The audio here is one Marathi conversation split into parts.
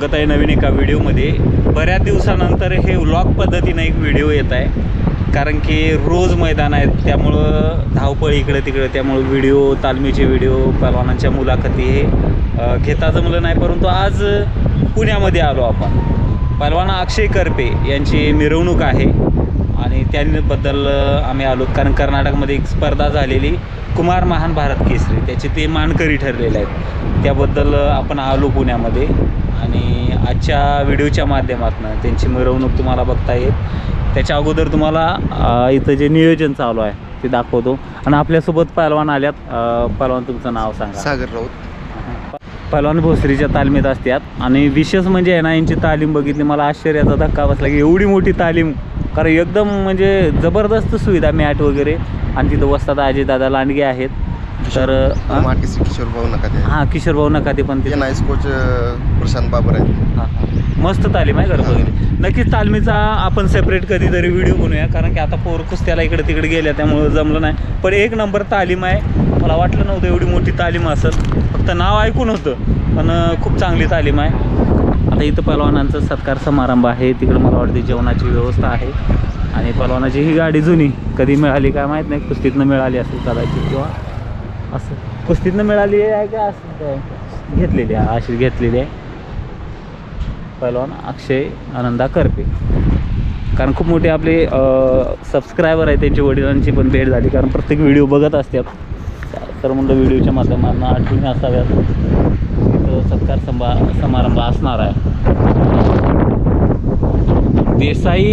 स्वागत आहे नवीन एका व्हिडिओमध्ये. बऱ्याच दिवसानंतर हे व्लॉग पद्धतीनं एक व्हिडिओ येत आहे. कारण की रोज मैदान आहेत त्यामुळं धावपळ इकडे तिकडे त्यामुळं व्हिडिओ तालमीचे व्हिडिओ पलवानांच्या मुलाखती हे घेता जमलं नाही. परंतु आज पुण्यामध्ये आलो आपण. पलवाना अक्षय करपे यांची मिरवणूक आहे. आणि त्याबद्दल आम्ही आलो. कारण कर्नाटकमध्ये एक स्पर्धा झालेली कुमार महान भारत केसरी. त्याचे ते मानकरी ठरलेले आहेत. त्याबद्दल आपण आलो पुण्यामध्ये. आणि आजच्या व्हिडिओच्या माध्यमातून त्यांची मिरवणूक तुम्हाला बघता येईल. त्याच्या अगोदर तुम्हाला इथं जे नियोजन चालू आहे ते दाखवतो. आणि आपल्यासोबत पहलवान आल्यात. पहलवान तुमचं नाव सांगा. सागर राऊत. पहलवान भोसरीच्या तालमीत असतात. आणि विशेष म्हणजे आहे ना यांची तालीम बघितली मला आश्चर्याचा धक्का बसला की एवढी मोठी तालीम कारण एकदम म्हणजे जबरदस्त सुविधा मॅट वगैरे. आणि तिथं वस्तात अजयदादा लांडगे आहेत. तर हां? किशोर भाऊ नका ते. हां किशोर भाऊ नका पण ते आय कोच प्रशांत बाबर आहेत. हां. मस्त तालीम आहे गरज वगैरे नक्कीच तालमीचा आपण सेपरेट कधीतरी व्हिडिओ बनवूया. कारण की आता पोर कुस्त्याला इकडे तिकडे गेल्या त्यामुळं जमलं नाही. पण एक नंबर तालीम आहे. मला वाटलं नव्हतं एवढी मोठी तालीम असेल. फक्त नाव ऐकून होतं. पण खूप चांगली तालीम आहे. आता इथं पहलवानांचा सत्कार समारंभ आहे. तिकडं मला वाटते जेवणाची व्यवस्था आहे. आणि पहलवानाची ही गाडी जुनी कधी मिळाली काय माहीत नाही. कुस्तीतनं मिळाली असेल कदाचित किंवा असं. कुस्तीतनं मिळाली आहे का असं काय? घेतलेली आहे अशी घेतलेली आहे. पहलवान अक्षय आनंदा करपे. कारण खूप मोठे आपले सबस्क्रायबर आहेत त्यांच्या वडिलांची पण भेट झाली. कारण प्रत्येक व्हिडिओ बघत असतात. तर म्हणलं व्हिडिओच्या माध्यमातून आठवणी असाव्यात. सत्कार संभा समारंभ असणार आहे. देसाई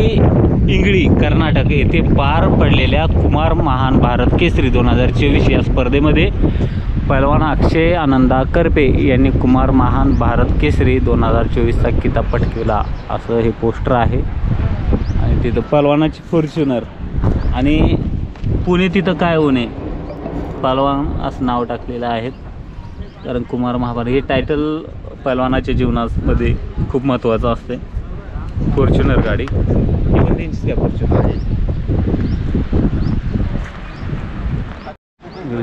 इंगळी कर्नाटक येथे पार पडलेल्या कुमार महान भारत केसरी दोन हजार चोवीस या स्पर्धेमध्ये पहलवान अक्षय आनंदा करपे यांनी कुमार महान भारत केसरी दोन हजार चोवीसचा किताब पटकविला. असं हे पोस्टर आहे. आणि तिथं पहलवानाची फॉर्च्युनर आणि पुणे तिथं काय होणे पहलवान असं नाव टाकलेलं आहे. कारण कुमार महाभारत हे टायटल पहलवानाच्या जीवनामध्ये खूप महत्त्वाचं असते. फॉर्च्युनर गाडी. ही पण त्यांचीच काय फॉर्च्युनर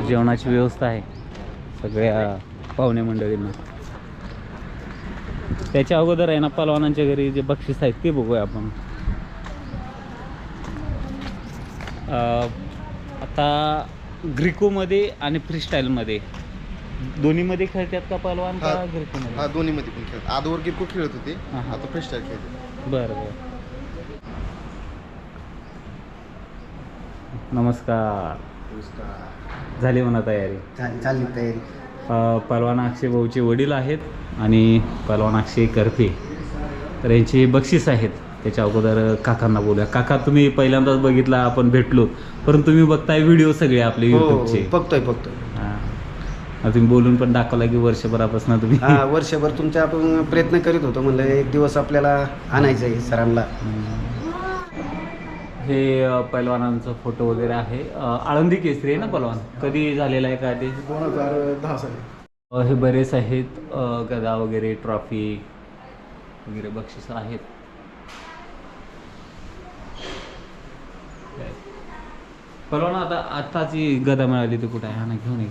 जेवणाची व्यवस्था आहे सगळ्या पाहुणे मंडळींना. त्याच्या अगोदर आहे ना पलवानांच्या घरी जे बक्षीस आहेत ते बघूया आपण. आता ग्रिकोमध्ये आणि फ्रीस्टाईलमध्ये दोन्हीमध्ये खेळतात का पलवान का हा. हा ग्रिकोमध्ये दोन्ही मध्ये पण खेळत आधीवर गिरको खेळत होते. हा, हा. आता फ्रीस्टाईल खेळते. बरं बरं. नमस्कार. झाली म्हणा तयारी? चालली तयारी. अ, पहलवान अक्षय भाऊचे वडील आहेत आणि पहलवान अक्षय करपे. तर यांचे बक्षीस आहेत. त्याच्या अगोदर काकांना बोलूया. काका तुम्ही पहिल्यांदाच बघितला आपण भेटलो. परंतु तुम्ही बघताय व्हिडिओ सगळे आपले हो, यूट्यूबचे बघतोय बघतोय. हां. आता तुम्ही बोलून पण दाखवला की वर्षभरापासून तुम्ही हा वर्षभर तुमच्या आपण प्रयत्न करीत होतो म्हणलं एक दिवस आपल्याला आणायचं आहे सरांना. हे पैलवानांचा फोटो वगैरे आहे. आळंदी केसरी आहे ना पलवान कधी झालेला आहे का ते? दोन हजार दहा साली. हे बरेच आहेत गदा वगैरे ट्रॉफी वगैरे बक्षीस आहेत. परवा आता आत्ताची गदा मिळाली ती कुठे आहे? हा ना घेऊन ये.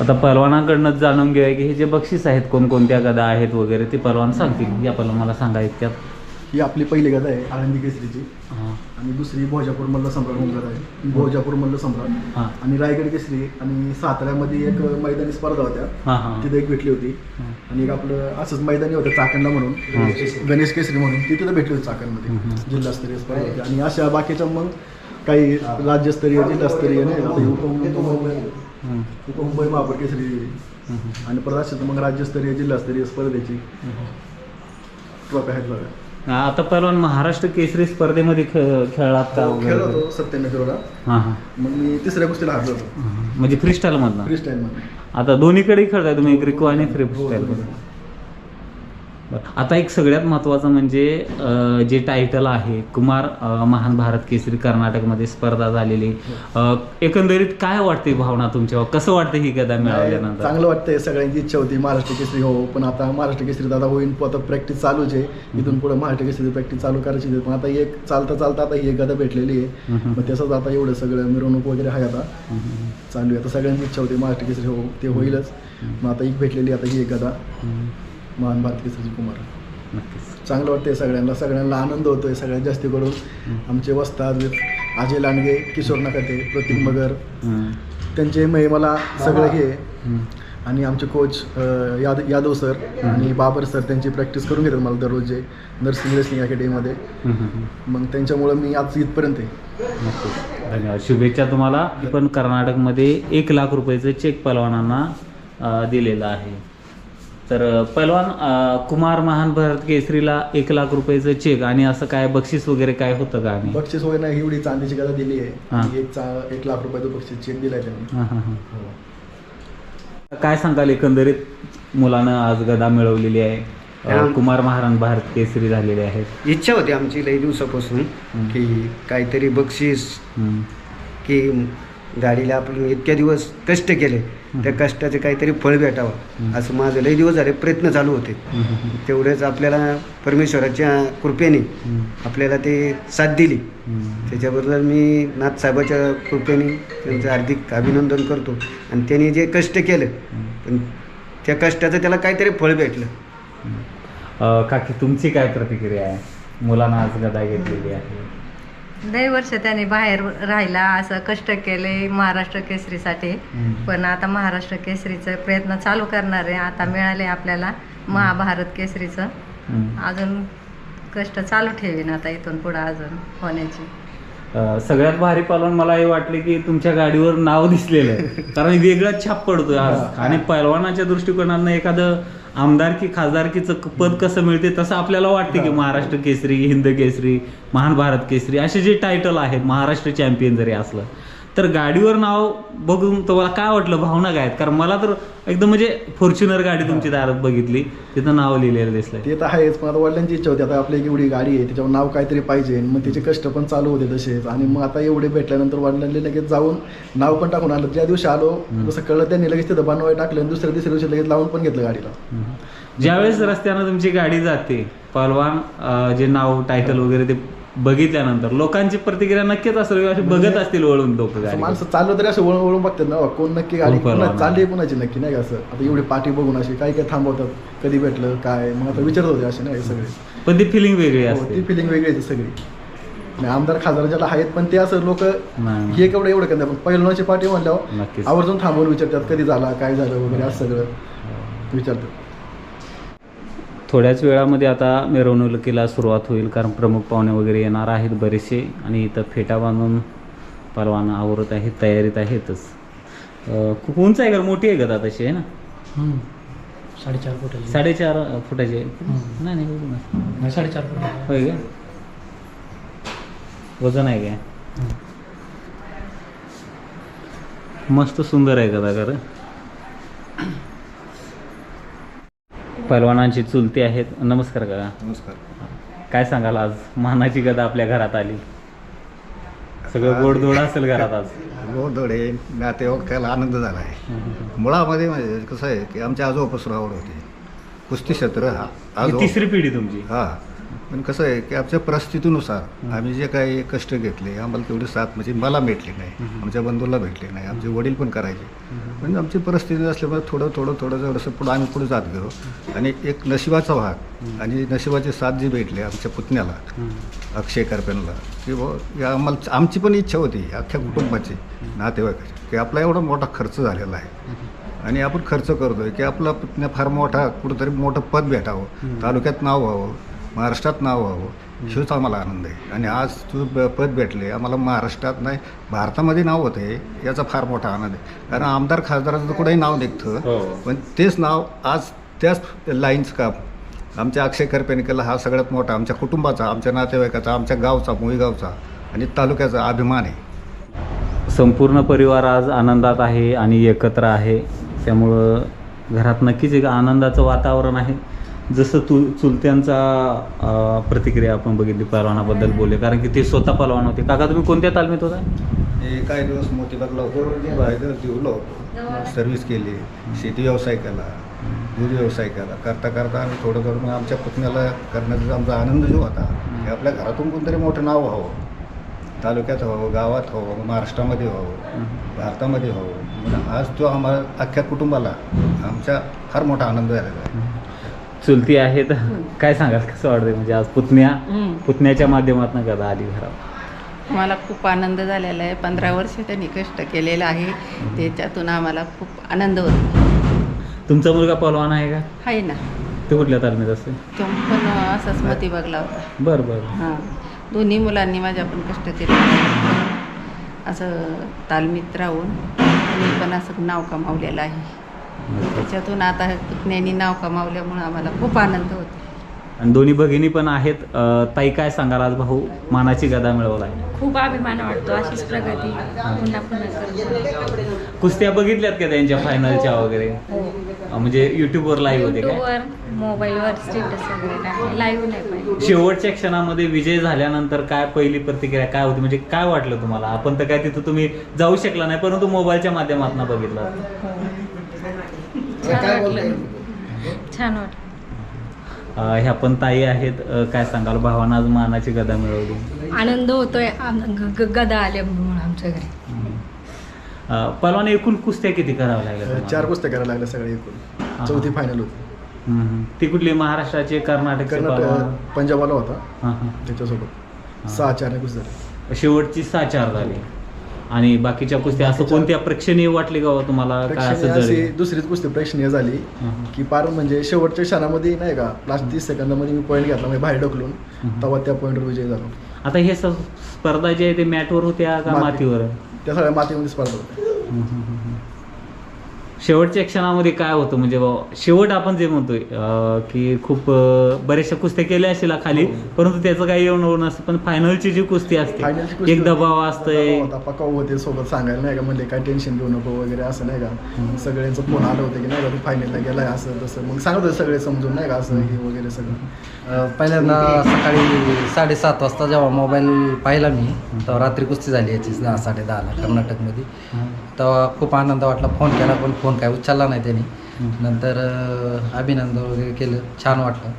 आता परवानाकडनं जाणून घेऊया की हे जे बक्षीस आहेत कोणकोणत्या गदा आहेत वगैरे ते परवान सांगतील. या पहिलं मला सांगा इतक्यात. ही आपली पहिली गदा आहे आळंदी केसरीची हां. आणि दुसरी भोजापूर मल्ल सम्राट गदा आहे. भोजापूर मल्ल सम्राट. हां. आणि रायगड केसरी आणि साताऱ्यामध्ये एक मैदानी स्पर्धा होत्या. हां हां. तिथे एक भेटली होती. आणि एक आपलं असंच मैदानी होतं चाकणला म्हणून. गणेश केसरी म्हणून. ती तिथे भेटली होती चाकणमध्ये. जिल्हास्तरीय स्पर्धा होती. आणि अशा बाकीच्या मग काही राज्यस्तरीय जिल्हास्तरीय नाही उपमुंबई. उपमुंबई महापौर केसरी. आणि परत असेच मग राज्यस्तरीय जिल्हास्तरीय स्पर्धेची ट्रॉफी आहेत बघा. आता पहिलवान महाराष्ट्र केसरी स्पर्धेमध्ये खे- खेळलात का हो, खेळलो होतो सत्त्याण्णव हां हां. मग मी तिसऱ्या कुस्तीला हारलो होतो. म्हणजे फ्रीस्टाईल मधनं? फ्री स्टाईल मध्ये आता दोन्हीकडे खेळताय तुम्ही ग्रिको आणि फ्री स्टाईल आता एक सगळ्यात महत्त्वाचं म्हणजे जे टायटल आहे कुमार महान भारत केसरी कर्नाटकमध्ये स्पर्धा झालेली. एकंदरीत काय वाटते भावना तुमच्या? कसं वाटतं ही गदा मिळाल्यानंतर? चांगलं वाटतंय सगळ्यांची इच्छा होती महाराष्ट्र केसरी हो पण आता महाराष्ट्र केसरी आता होईन आता प्रॅक्टिस चालूच आहे. इथून पुढे महाराष्ट्र केसरी प्रॅक्टिस चालू करायची. पण आता एक चालता चालता आता ही एक गदा भेटलेली आहे. मग तसंच आता एवढं सगळं मिरवणूक वगैरे आहे आता. चालू आहे. आता सगळ्यांची इच्छा होती महाराष्ट्र केसरी हो ते होईलच. मग आता एक भेटलेली आता ही एक गदा. महान भारत केसरी कुमार. नक्कीच. चांगलं वाटतंय सगळ्यांना सगळ्यांना आनंद होतोय सगळ्यात जास्त करून आमचे वस्ताद अजय लांडगे किशोर नकाते प्रतीक मगर. त्यांचे मै मला सगळं हे. आणि आमचे कोच अं, याद यादव सर आणि बाबर सर त्यांची प्रॅक्टिस करून घेतात मला दररोज जे नर्सिंग रेसलिंग अकॅडमीमध्ये. मग त्यांच्यामुळं मी आज इथपर्यंत आहे. धन्यवाद. शुभेच्छा तुम्हाला. पण कर्नाटकमध्ये एक लाख रुपयाचं चेक पहलवानांना अं, दिलेलं आहे. तर पहलवान अं, कुमार महान भारत केसरीला एक लाख रुपयाचं चेक आणि असं काय बक्षीस वगैरे काय होतं का आणि बक्षीस वगैरे नाही एवढी चांदीची गदा दिली आहे हां. एक चा एक लाख रुपयाचं बक्षीस चेक दिलाय त्यांनी हां, हां, हां. काय सांगाल एकंदरीत मुलानं आज गदा मिळवलेली आहे अं, हा. कुमार महाराज भारत केसरी झालेले आहेत इच्छा होती आमची लई दिवसापासून. की काहीतरी बक्षीस हम्म. की गाडीला आपण इतक्या दिवस कष्ट केले त्या कष्टाचे काहीतरी फळ भेटावं. असं माझं लई दिवस झाले प्रयत्न चालू होते. तेवढेच आपल्याला परमेश्वराच्या कृपेने. आपल्याला ते साथ दिली. त्याच्याबरोबर मी नाथसाहेबाच्या कृपेने त्यांचं हार्दिक अभिनंदन करतो. आणि त्यांनी जे कष्ट केलं पण त्या कष्टाचं त्याला काहीतरी फळ भेटलं. काकी तुमची काय प्रतिक्रिया आहे? मुलांना आज गदा घेतलेली आहे. लय वर्ष त्याने बाहेर राहिला असं कष्ट केले महाराष्ट्र केसरीसाठी. पण आता महाराष्ट्र केसरीचं प्रयत्न चालू करणार आहे. आता मिळाले आपल्याला महाभारत केसरीचं. अजून कष्ट चालू ठेवीन आता इथून पुढं अजून होण्याची. सगळ्यात भारी पालवण मला हे वाटले की तुमच्या गाडीवर नाव दिसलेलं आहे. कारण वेगळा छाप पडतोय आज. आणि पैलवानाच्या दृष्टिकोनातनं एखादं आमदारकी खासदारकीचं क- पद कसं मिळते तसं आपल्याला वाटते की महाराष्ट्र केसरी हिंद केसरी महान भारत केसरी असे जे टायटल आहेत महाराष्ट्र चॅम्पियन जरी असलं तर गाडीवर नाव बघून तुम्हाला काय वाटलं? भावना काय आहेत? कारण मला तर एकदम म्हणजे फॉर्च्युनर गाडी तुमची दारात बघितली. तिथं नाव लिहिलेलं दिसलंय. ते तर आहेच पण आता वडिलांची इच्छा होती. आता आपली एक एवढी गाडी आहे त्याच्यावर नाव काहीतरी पाहिजे. मग त्याचे कष्ट पण चालू होते तसेच. आणि मग आता एवढे भेटल्यानंतर वडिलांनी लगेच जाऊन नाव पण टाकून आलं ज्या दिवशी आलो जसं कळलं त्यांनी लगेच तिथं बनवाय टाकलं आणि दुसऱ्या तिसऱ्या दिवशी लगेच लावून पण घेतलं गाडीला. ज्यावेळेस रस्त्यानं तुमची गाडी जाते पहलवान अं, जे नाव टायटल वगैरे ते बघितल्यानंतर लोकांची प्रतिक्रिया नक्कीच असेल असे बघत असतील वळून लोक माणसं चाललं तरी असं वळून वळून बघतात ना कोण नक्की गाडी? कोणा- चालली कोणाची नक्की नाही का असं? आता एवढी पाठी बघून अशी काही काही थांबवतात कधी भेटलं काय? मग आता विचारत होते असे नाही सगळे. पण ती फिलिंग वेगळी हो, असते. ती फिलिंग वेगळी आहे सगळी. आमदार खासदार ज्याला आहेत पण ते असं लोक. हे केवढं एवढं करतात पण पहिलवानाची पाठी म्हणल्यावर आवर्जून थांबवून विचारतात कधी झाला काय झालं वगैरे असं सगळं. विचारतात. थोड्याच वेळामध्ये आता मिरवणुकीला सुरुवात होईल कारण प्रमुख पाहुणे वगैरे येणार आहेत बरेचसे आणि इथं फेटा बांधून पलवान आवरत आहेत तयारीत आहेतच. खूप उंच आहे का? मोठी आहे का तशी आहे ना? साडेचार फुटाची. साडेचार फुटाची आहे? नाही नाही. साडेचार फुट होय का? वजन आहे काय मस्त सुंदर आहे गदा खरं? पैलवानांची चुलती आहेत. नमस्कार काका. नमस्कार. काय सांगाल आज? मानाची गदा आपल्या घरात आली. सगळं गोडधोड असेल घरात आज. गोडधोडे नातेवाईकाला आनंद झाला आहे. मुळामध्ये म्हणजे कसं आहे की आमच्या आजोबापासून आवड होती. कुस्ती क्षेत्र हा आजोबा तिसरी पिढी तुमची. हा. पण कसं आहे की आमच्या परिस्थितीनुसार आम्ही जे काही कष्ट घेतले आम्हाला तेवढी साथ म्हणजे मला भेटली नाही आमच्या बंधूला भेटली नाही आमचे वडील पण करायचे. पण आमची परिस्थिती नसल्यामुळे थोडं थोडं थोडं थोडंसं पुढं आम्ही पुढे जात गेलो. आणि एक नशिबाचा भाग आणि नशिबाची साथ जी भेटली आमच्या पुतण्याला अक्षय करपेनला की या आम्हाला आमची पण इच्छा होती अख्ख्या कुटुंबाची नातेवाईकाची की आपला एवढा मोठा खर्च झालेला आहे. आणि आपण खर्च करतोय की आपला पुतण्या फार मोठा कुठंतरी मोठं पद भेटावं तालुक्यात नाव व्हावं महाराष्ट्रात नाव व्हावं हेच आम्हाला आनंद आहे. आणि आज तू ब- पद भेटले आम्हाला महाराष्ट्रात नाही भारतामध्ये नाव होते याचा फार मोठा आनंद आहे. कारण आमदार खासदाराचं तर कुठेही नाव निघतं हो. पण तेच नाव आज त्याच लाईन्स का आमच्या अक्षय करपेनिकला हा सगळ्यात मोठा आमच्या कुटुंबाचा आमच्या नातेवाईकाचा आमच्या गावचा मुळगावचा आणि तालुक्याचा अभिमान आहे. संपूर्ण परिवार आज आनंदात आहे आणि एकत्र आहे. त्यामुळं घरात नक्कीच एक आनंदाचं वातावरण आहे. जसं तु चुलत्यांचा प्रतिक्रिया आपण बघितली पहलवानाबद्दल बोलले. कारण की ते स्वतः पहलवान होते. काका तुम्ही कोणत्या तालमीत होता? हे काही दिवस मोतीबागला होतो. बाहेर दिवलो होतो सर्व्हिस केली. शेती व्यवसाय केला. दूध व्यवसाय केला. करता करता आम्ही थोडं थोडं मग आमच्या पुतण्याला करण्याचा आमचा आनंद जो होता की आपल्या घरातून कोणतरी मोठं नाव व्हावं. तालुक्यात व्हावं गावात व्हावं महाराष्ट्रामध्ये व्हावं भारतामध्ये व्हावं. म्हणून आज तो आम्हाला अख्ख्या कुटुंबाला आमच्या फार मोठा आनंद झालेला आहे. चुलती आहेत काय सांगाल? कसं वाटतंय? म्हणजे आज पुतण्या पुतण्याच्या माध्यमातून गदा आली घरात? आम्हाला खूप आनंद झालेला आहे. पंधरा वर्ष त्यांनी कष्ट केलेलं आहे. त्याच्यातून आम्हाला खूप आनंद होतो. तुमचा मुलगा पहलवान आहे का? आहे ना. ते कुठल्या तालमीत असते? तो पण असाच मती बघला होता. बरं बरं. हां. दोन्ही मुलांनी माझ्या पण कष्ट केले. असं तालमीत राहून मी पण असं नाव कमावलेलं आहे. त्याच्यातून आता पुतण्यानी नाव कमावल्यामुळं आम्हाला खूप आनंद होतो. आणि दोन्ही भगिनी पण आहेत. अं, ताई काय सांगाल? आज भाऊ मानाची गदा मिळवला आहे खूप अभिमान वाटतो अशीच प्रगती पुन्हा पुन्हा करतो. कुस्त्या बघितल्यात का त्यांच्या फायनलच्या वगैरे? अं, म्हणजे युट्यूबवर लाईव्ह होते काय? युट्यूबवर मोबाईलवर स्टेटस वगैरे लाईव्ह नाही पाहिजे शेवटच्या क्षणामध्ये विजय झाल्यानंतर काय पहिली प्रतिक्रिया काय होती? म्हणजे काय वाटलं तुम्हाला? आपण तर काय तिथं तुम्ही जाऊ शकला नाही परंतु मोबाईलच्या माध्यमातून बघितलं. छान वाटलं. छान वाटलं. ह्या पण ताई आहेत काय सांगाल? भावानं आज मानाची गदा मिळवली. आनंद होतोय गदा आल्यामुळे आमच्या घरी. अं, पलवान एकूण कुस्त्या किती कराव्या लागल्या? चार पुस्तक करायला लागले सगळे एकूण. चौथी फायनल होती. ती कुठली? महाराष्ट्राचे कर्नाटकचे पहलवान? कर्नाटक पंजाबवाला होता. त्याच्यासोबत. सहा चार कुस्ती झाले शेवटची सहा चार झाली. आणि बाकीच्या कुस्त्या असं कोणत्या प्रेक्षणीय वाटली का हो तुम्हाला? काय प्रेक्षणीय असं अशी जरी? दुसरीच कुस्ती प्रेक्षणीय झाली की पार म्हणजे शेवटच्या क्षणामध्ये नाही का लास्ट तीस सेकंदामध्ये मी पॉईंट घेतला म्हणजे बाहेर ढकलून तेव्हा त्या पॉईंटवर विजय झालो. आता हे स- स्पर्धा जे आहे ते मॅटवर होत्या का माती. मातीवर? त्या सगळ्या मातीमध्ये स्पर्धा होत्या. शेवटच्या क्षणामध्ये काय होतं? म्हणजे शेवट आपण जे म्हणतोय की खूप बऱ्याचशा कुस्त्या केल्या असेल खाली परंतु त्याचं काही येऊन होऊन नसतं पण फायनलची जी कुस्ती असते एक. दबाव असतंय. होता सोबत सांगायला नाही का म्हणजे काय टेन्शन घेऊ नको वगैरे असं नाही का? सगळ्यांचं फोन आलं होतं की नाही का तू फायनलला गेलाय असं तसं. मग सांगत होते सगळे समजून नाही का असं हे वगैरे सगळं. पहिल्यांदा सकाळी साडेसात वाजता जेव्हा मोबाईल पाहिला मी तेव्हा रात्री कुस्ती झाली याची दहा साडे दहाला कर्नाटकमध्ये तेव्हा खूप आनंद वाटला फोन केला पण फोन काय उचलला नाही त्यांनी. नंतर अभिनंदन वगैरे केलं. छान वाटलं.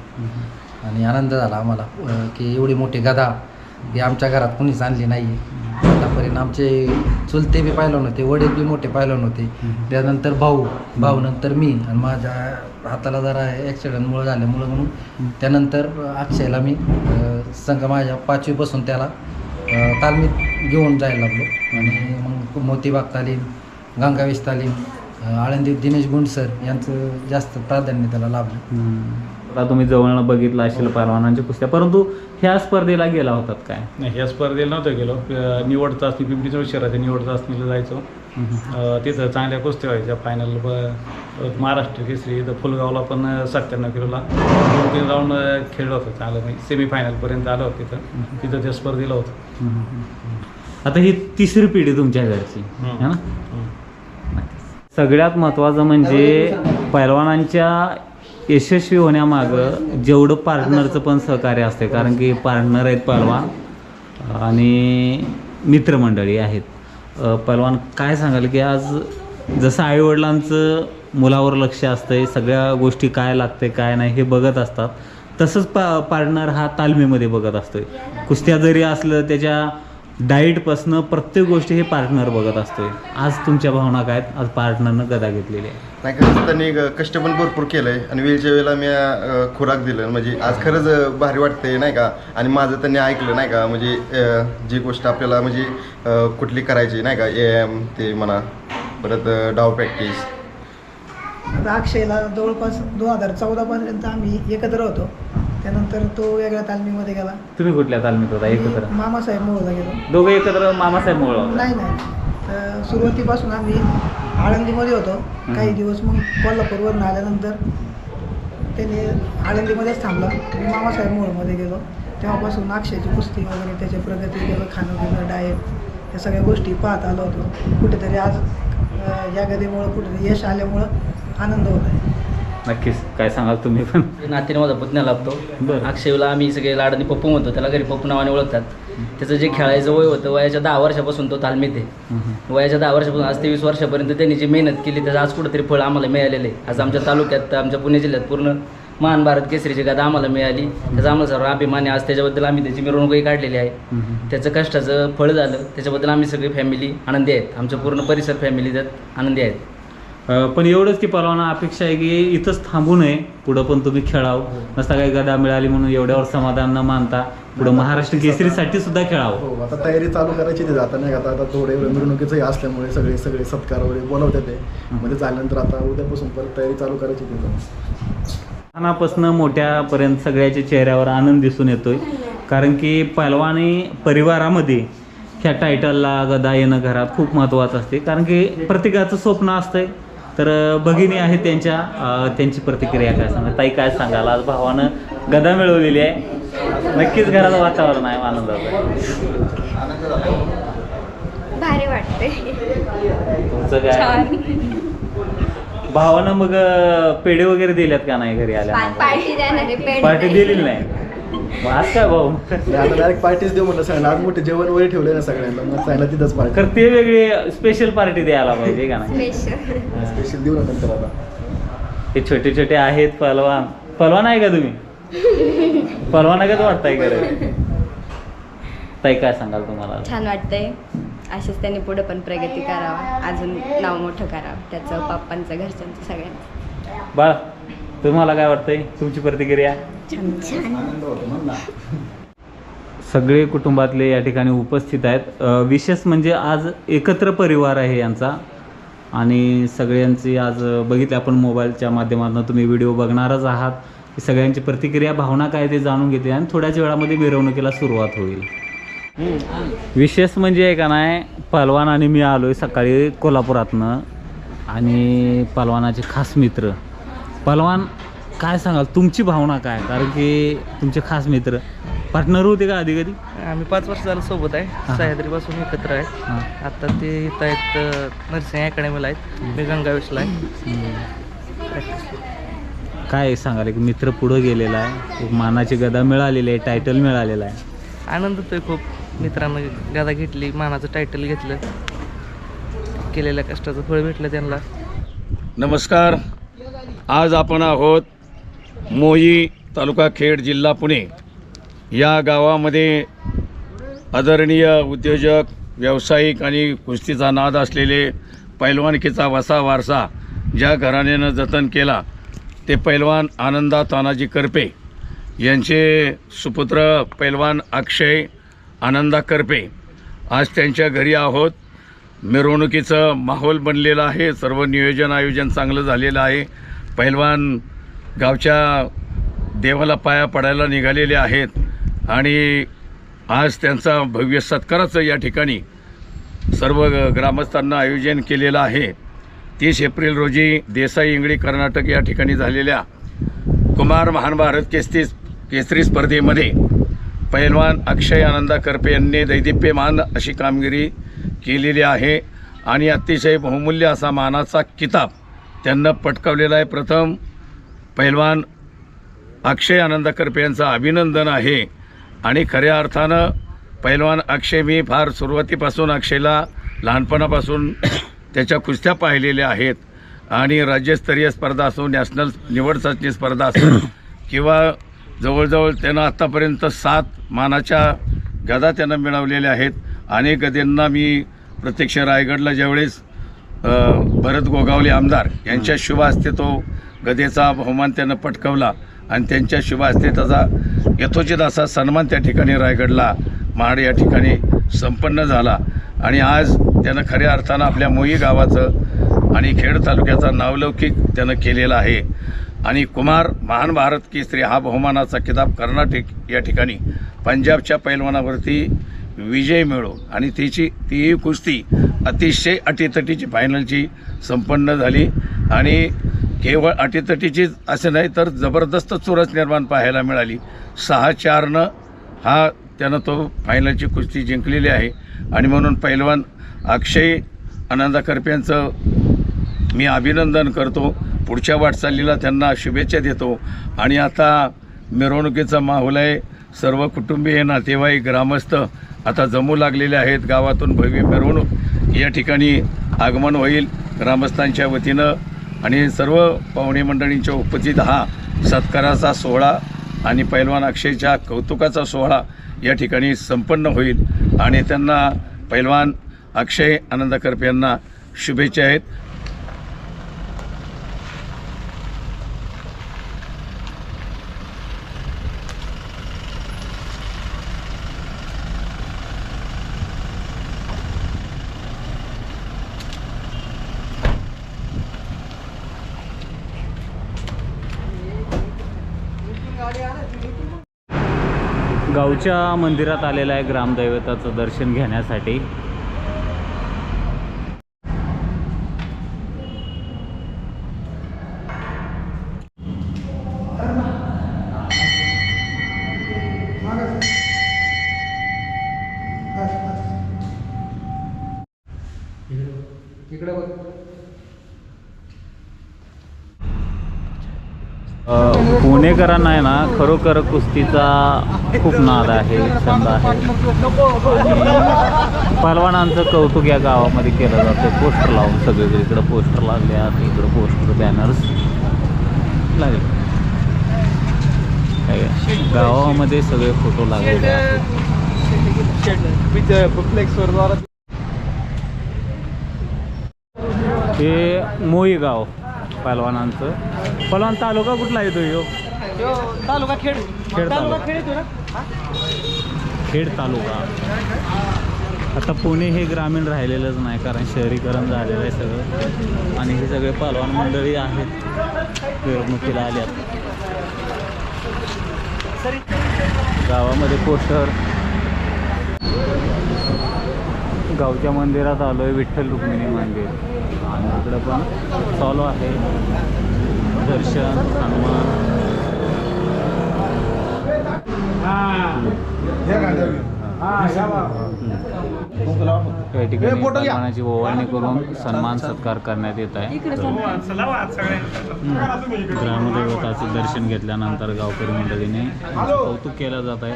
आणि आनंद झाला आम्हाला की एवढी मोठी गदा ही आमच्या घरात कुणीच आणली नाही आतापर्यंत आमचे चुलते बी पाहिलं नव्हते वडील बी मोठे पाहिलं नव्हते. त्यानंतर भाऊ भाऊ नंतर मी आणि माझ्या हाताला जरा ॲक्सिडेंटमुळे झाल्यामुळं म्हणून. त्यानंतर अक्षयला मी संघ माझ्या पाचवीपासून त्याला अ, तालमीत घेऊन जायला लागलो. आणि मग मोतीबाग तालीम गंगावेश तालीम आळंदी दिनेश गुंडसर यांचं जास्त प्राधान्य त्याला लाभलं. आता तुम्ही जवळनं बघितलं असेल पहलवानांच्या कुस्त्या परंतु ह्या स्पर्धेला गेला होतात काय? नाही ह्या स्पर्धेला नव्हतं गेलो. निवड चाचणी पिंपरी शहराच्या निवड चाचणीला जायचो. अ, तिथं चांगल्या कुस्त्या व्हायच्या. फायनल महाराष्ट्र केसरी इथं फुलगावला पण सत्त्याण्णव किलोला दोन तीन राऊंड खेळलो होतो चांगलं. मी सेमीफायनलपर्यंत आलो होतो तिथं. तिथं त्या स्पर्धेला होतो. आता ही तिसरी पिढी तुमच्या घरची हम्म. है ना? सगळ्यात महत्त्वाचं म्हणजे पैलवानांच्या यशस्वी होण्यामागं जेवढं पार्टनरचं पण सहकार्य असते कारण की पार्टनर आहेत पैलवान आणि मित्रमंडळी आहेत. पैलवान काय सांगाल की आज जसं आईवडिलांचं मुलावर लक्ष असतंय सगळ्या गोष्टी काय लागते काय नाही हे बघत असतात तसंच पा पार्टनर हा तालमीमध्ये बघत असतोय. कुस्त्या जरी असलं त्याच्या डाईटपासनं प्रत्येक गोष्टी हे पार्टनर बघत असतोय. आज तुमच्या भावना काय आहेत? आज पार्टनरनं गदा घेतलेली आहे. नाही खरंच त्यांनी ग- कष्ट पण भरपूर केलंय. आणि वेळच्या वेळेला मी अ, खुराक दिलं. म्हणजे आज खरंच अ, भारी वाटतंय नाही का? आणि माझं त्यांनी ऐकलं नाही का? म्हणजे अ, जी गोष्ट आपल्याला म्हणजे अ, कुठली करायची नाही का? एम ते म्हणा. परत अ, डाव प्रॅक्टिस आता अक्षयला जवळपास दोन हजार चौदापर्यंत आम्ही एकत्र होतो. त्यानंतर तो वेगळ्या तालमीमध्ये गेला. तुम्ही कुठल्या तालमीत होता? एकत्र? मी मामासाहेब मोहला गेलो. दोघं एकत्र मामासाहेब मोळ होता? नाही नाही. तर सुरुवातीपासून आम्ही आळंदीमध्ये होतो. काही दिवस मग कोल्हापूरवरून आल्यानंतर त्याने आळंदीमध्येच थांबला. मी मामासाहेब मोहळमध्ये गेलो. तेव्हापासून अक्षयची कुस्ती वगैरे त्याची प्रगती केलं खाणं पिणं डाएट या सगळ्या गोष्टी पाहत आलो होतो. कुठेतरी आज या गदेमुळं कुठेतरी यश आल्यामुळं आनंद होत आहे. नक्कीच. काय सांगाल तुम्ही पण? नातीने माझा पुतण्या लागतो बरं. अक्षयला आम्ही सगळे लाडणी पप्पू म्हणतो त्याला घरी पप्पू नावाने ओळखतात. त्याचं जे खेळायचं वय होतं वयाच्या दहा वर्षापासून तो तालमीत आहे. वयाच्या दहा वर्षापासून आज तेवीस वर्षापर्यंत त्यांनी जी मेहनत केली त्याचं आज कुठंतरी फळ आम्हाला मिळालेलं आहे. आज आमच्या तालुक्यात आमच्या पुणे जिल्ह्यात पूर्ण महान भारत केसरीची गादा आम्हाला मिळाली. त्याचा आम्हाला सर्व अभिमान आहे. आज त्याच्याबद्दल आम्ही त्याची मिरवणूकही काढलेली आहे. त्याचं कष्टाचं फळ झालं. त्याच्याबद्दल आम्ही सगळी फॅमिली आनंदी आहेत. आमचं पूर्ण परिसर फॅमिली त्यात आनंदी आहेत. पण एवढंच की परवाना अपेक्षा आहे की इथंच थांबू नये पुढं पण तुम्ही खेळावं. नसता काही गदा मिळाली म्हणून एवढ्यावर समाधान न मानता पुढं महाराष्ट्र केसरीसाठी सुद्धा खेळावं. हो आता तयारी चालू करायची ते आता नाही आता आता थोडे मिरवणुकीचंही असल्यामुळे सगळे सगळे सत्कार वगैरे बोलवतात ते. मध्ये झाल्यानंतर आता उद्यापासून परत तयारी चालू करायची लहानापासून मोठ्यापर्यंत सगळ्याच्या चेहऱ्यावर आनंद दिसून येतोय. कारण की पहलवानी परिवारामध्ये ह्या टायटलला गदा येणं घरात खूप महत्त्वाचं असते. कारण की प्रत्येकाचं स्वप्न असतंय. तर भगिनी आहे त्यांच्या त्यांची प्रतिक्रिया काय सांगा? ताई काय सांगाल? आज भावानं गदा मिळवलेली आहे. नक्कीच घराचं वातावरण आहे आनंदाचं भारी वाटते तुमचं काय? भावानं मग पेढे वगैरे दिल्यात का नाही घरी आल्या पार्टी. दिलेली नाही. मग आज काय भाऊ? आता डायरेक्ट पार्टीच देऊ म्हटलं सगळ्यांना. आज मोठे जेवण वगैरे ठेवले ना सगळ्यांना. मग तिथंच पार्टी तर ते वेगळी स्पेशल पार्टी द्यायला पाहिजे का नाही? स्पेशल स्पेशल देऊ ना नंतर आता. हे छोटे छोटे आहेत पहलवान. पहलवान आहे का तुम्ही? पहलवान आहे का वाटताय खरं ताई काय सांगाल तुम्हाला? छान वाटतंय. असेच त्यांनी पुढे पण प्रगती करावा. अजून नाव मोठं करावं. त्याचं पप्पांचं घरच्यांचं सगळ्यांचं. बाळ तुम्हाला काय वाटतंय? तुमची प्रतिक्रिया? छान छान. सगळे कुटुंबातले या ठिकाणी उपस्थित आहेत. विशेष म्हणजे आज एकत्र परिवार आहे यांचा. आणि सगळ्यांची आज बघितले आपण मोबाईलच्या माध्यमातून तुम्ही व्हिडिओ बघणारच आहात. की सगळ्यांची प्रतिक्रिया भावना काय ते जाणून घेतली आणि थोड्याच वेळामध्ये मिरवणुकीला सुरुवात होईल. विशेष म्हणजे आहे का नाही पहलवान आणि मी आलो आहे सकाळी कोल्हापुरातनं. आणि पहलवानाचे खास मित्र. पहलवान काय सांगाल? तुमची भावना काय? कारण की तुमचे खास मित्र पार्टनर होते का आधी कधी? आम्ही पाच वर्ष झालं सोबत. आहे. सह्याद्रीपासून एकत्र आहे. हां. आता ते इथं आहेत अ, नर्सिंग अकॅडमीला आहेत. मी गंगावेशला आहे. काय सांगाल? एक मित्र पुढं गेलेला आहे. एक मानाची गदा मिळालेली आहे टायटल मिळालेला आहे. आनंद होतोय खूप. मित्रांना गादा घेतली मानाचं टायटल घेतलं. केलेल्या कष्टाचं फळ भेटलं त्यांना. नमस्कार. आज आपण आहोत मोही तालुका खेड जिल्हा पुणे या गावामध्ये आदरणीय उद्योजक व्यावसायिक आणि कुस्तीचा नाद असलेले पैलवानकीचा वसा वारसा ज्या घराण्यानं जतन केला ते पैलवान आनंदा तानाजी करपे यांचे सुपुत्र पैलवान अक्षय आनंदा करपे. आज त्यांच्या घरी आहोत. मिरवणुकीचं माहोल बनलेलं आहे. सर्व नियोजन आयोजन चांगलं झालेलं आहे. पैलवान गावच्या देवाला पाया पडायला निघालेले आहेत आणि आज त्यांचा भव्य सत्काराचं या ठिकाणी सर्व ग्रामस्थांना आयोजन केलेलं आहे. तीस एप्रिल रोजी देसाई इंगळी कर्नाटक या ठिकाणी झालेल्या कुमार महान भारत केसरी केसरी स्पर्धेमध्ये पैलवान अक्षय आनंदा करपे यांनी दैदिप्यमान अशी कामगिरी केलेली आहे आणि अतिशय बहुमूल्य असा मानाचा किताब त्यांना पटकावलेला आहे. प्रथम पैलवान अक्षय आनंद करपे यांचं अभिनंदन आहे. आणि खऱ्या अर्थानं पैलवान अक्षय मी फार सुरुवातीपासून अक्षयला लहानपणापासून त्याच्या कुस्त्या पाहिलेल्या आहेत. आणि राज्यस्तरीय स्पर्धा असो नॅशनल निवड चाचणी स्पर्धा असो किंवा जवळजवळ त्यानं आत्तापर्यंत सात मानाच्या गदा त्यानं मिळवलेल्या आहेत. अनेक गदेंना मी प्रत्यक्ष रायगडला ज्यावेळेस भरत गोगावले आमदार यांच्या शुभ हस्ते तो गदेचा बहुमान त्यानं पटकवला आणि त्यांच्या शुभास्ते त्याचा यथोचित असा सन्मान त्या ठिकाणी रायगडला महाड या ठिकाणी संपन्न झाला. आणि आज त्यानं खऱ्या अर्थानं आपल्या मोही गावाचं आणि खेड तालुक्याचा नावलौकिक त्यानं केलेला आहे. आणि कुमार महान भारत की स्त्री हा बहुमानाचा किताब कर्नाटक या ठिकाणी पंजाबच्या पैलवानावरती विजय मिळो आणि तिची तीही कुस्ती अतिशय अटीतटीची फायनलची संपन्न झाली. आणि केवळ अटीतटीचीच असे नाही तर जबरदस्त चुरस निर्माण पाहायला मिळाली. सहा चारनं हा त्यानं तो फायनलची कुस्ती जिंकलेली आहे. आणि म्हणून पैलवान अक्षय आनंदा करप्यांचं मी अभिनंदन करतो. पुढच्या वाटचालीला त्यांना शुभेच्छा देतो. आणि आता मिरवणुकीचा माहोल आहे. सर्व कुटुंबीय नातेवाईक ग्रामस्थ आता जमू लागलेले आहेत. गावातून भव्य मिरवणूक या ठिकाणी आगमन होईल. ग्रामस्थांच्या वतीनं आणि सर्व पाहुणे मंडळींच्या उपस्थित हा सत्काराचा सोहळा आणि पैलवान अक्षयच्या कौतुकाचा सोहळा या ठिकाणी संपन्न होईल. आणि त्यांना पैलवान अक्षय आनंद यांना शुभेच्छा आहेत गावच्या मंदिरात आलेला आहे ग्रामदैवताचं दर्शन घेण्यासाठी. कुस्तीकरांना आहे ना खरोखर कुस्तीचा खूप नाद आहे छंद आहे. आणि पहलवानांचं कौतुक या गावामध्ये केलं जातं. पोस्टर लावून सगळीकडे इकडं पोस्टर लागल्यात इकडं पोस्टर बॅनर्स लागले. गावामध्ये सगळे फोटो लागलेले आहेत. हे मोई गाव पहलवानांचं. पहलवान तालुका कुठला येतो तालुका खेड. खेड तालुका. खेड येतो ना? खेड तालुका. आता पुणे हे ग्रामीण राहिलेलंच नाही कारण शहरीकरण झालेलं आहे सगळं. आणि हे सगळे पहलवान मंडळी आहेत मिरवणुकीला आल्यात. गावामध्ये पोस्टर गावच्या मंदिरात आलोय विठ्ठल रुक्मिणी मंदिर. आणि इकडं पण चालू आहे दर्शन हनुमान. ठिकाणी सन्मानाची ओवाळणी करून सन्मान सत्कार करण्यात येत आहे. ग्रामदैवताचं दर्शन घेतल्यानंतर गावकरी मंडळीने कौतुक केलं जात आहे.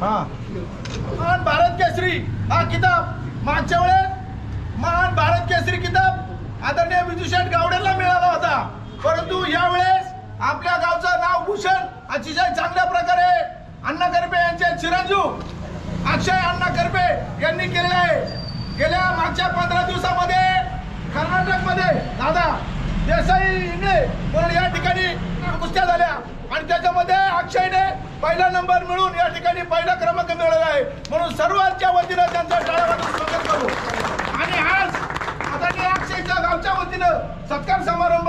महान भारत केसरी हा किताब. मागच्या वेळेस महान भारत केसरी किताब आदरणीय विदुषेठ गावडेला मिळाला होता. परंतु यावेळेस आपल्या गावचं नाव भूषण अतिशय चांगल्या प्रकारे अण्णा करपे यांचे चिरंजीव. अक्षय अण्णा करपे यांनी केलेले आहे. गेल्या मागच्या पंधरा दिवसामध्ये कर्नाटकमध्ये दादा देसाई इंगळे म्हणून या ठिकाणी कुस्त्या झाल्या आणि त्याच्यामध्ये अक्षयने पहिला नंबर मिळून या ठिकाणी पहिला क्रमांक मिळाला आहे. म्हणून सर्वांच्या वतीनं त्यांचा स्वागत करू. आणि आज आदरणीय अक्षयच्या गावच्या वतीनं सत्कार समारंभ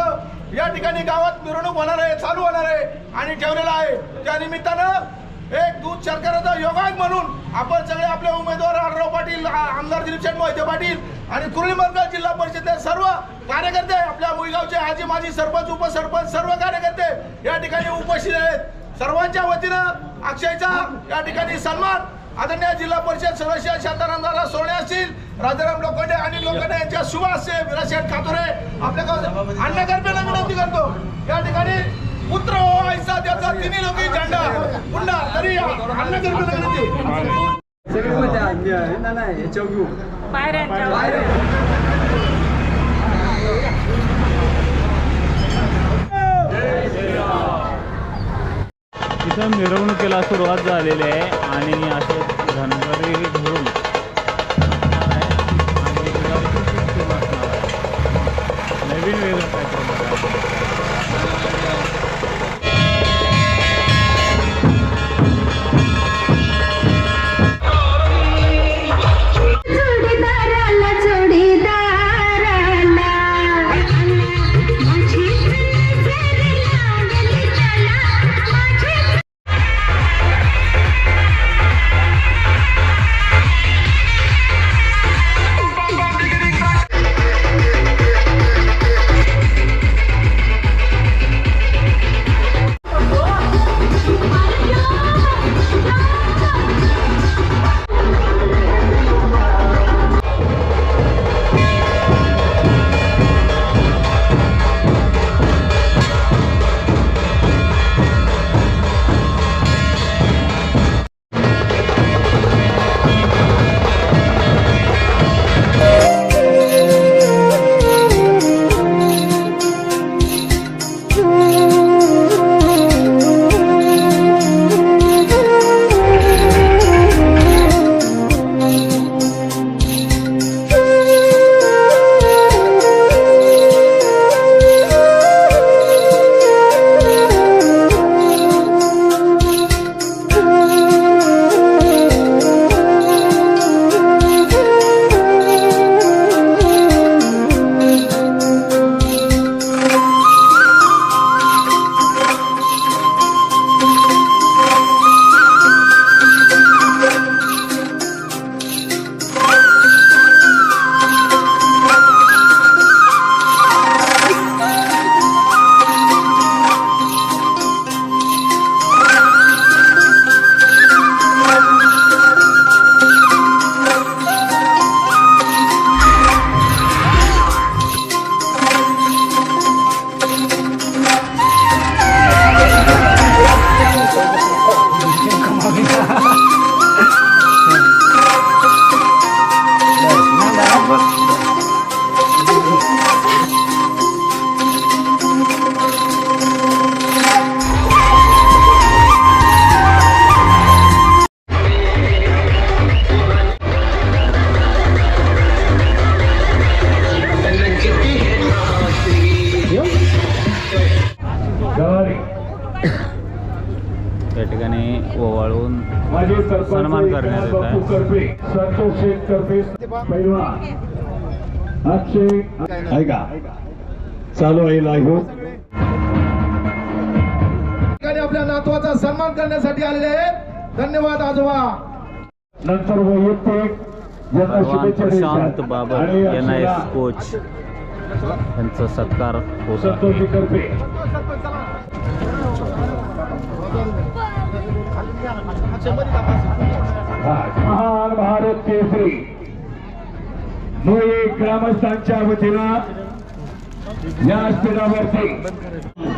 या ठिकाणी गावात मिरवणूक होणार आहे चालू होणार आहे आणि ठेवलेला आहे. त्या निमित्तानं एक दूध सरकाराचा योगायोग म्हणून. आपण सगळे आपले उमेदवार आढराव पाटील आमदार आमदार दिलीपशेठ मोहिते पाटील आणि कुर्ली जिल्हा परिषदेचे सर्व कार्यकर्ते आपल्या मुळगावचे आजी माजी सरपंच उपसरपंच सर्व कार्यकर्ते या ठिकाणी उपस्थित आहेत. सर्वांच्या वतीनं अक्षयचा या ठिकाणी सन्मान. आदरणीय जिल्हा परिषद सदस्य शांतानंदाला सोडणे असतील राजाराम लोखंडे आणि लोखंडे यांच्या शुभ असते विराशेठ खातोरे आपल्या गाव अण्णा विनंती करतो. या ठिकाणी पुत्र हो ऐसा त्याचा तिन्ही लोकी झेंडा पुन्हा तरी अण्णा करपेला विनंती इथं मिरवणुकीला सुरुवात झालेली आहे आणि असे धनगरी अक्षय ऐका. चालू आहे लाईव्ह आपल्या नातवाचा सन्मान करण्यासाठी आलेले आहेत. धन्यवाद आजोबा. नंतर वैयक्तिक Prashant. Babar N I S coach यांचा सत्कार होता संतोषी महान भारत केसरी. मुळे ग्रामस्थांच्या वतीनं या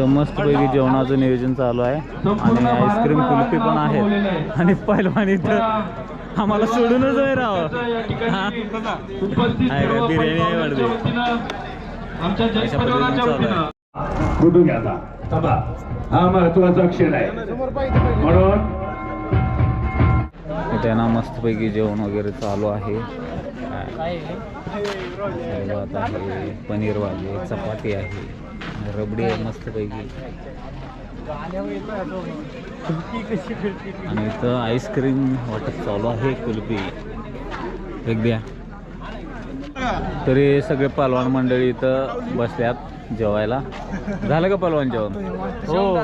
मस्तपैकी जेवणाचं नियोजन चालू आहे. आणि आईस्क्रीम कुल्फी पण आहेत. आणि पहिलवान इथं आम्हाला सोडूनच आहे राव हा? बिर्याणी आहे कुठून? थांबा. हा महत्त्वाचा क्षण आहे. म्हणून इथे ना मस्तपैकी जेवण वगैरे चालू आहे. भात आहे पनीर भाजी चपाती आहे. रबडी आहे मस्तपैकी. आणि इथं आईस्क्रीम वाटप चालू आहे कुल्फी. एक द्या. तरी सगळे पलवान मंडळी इथं बसल्यात जेवायला. झालं का पलवान जेवण? हो.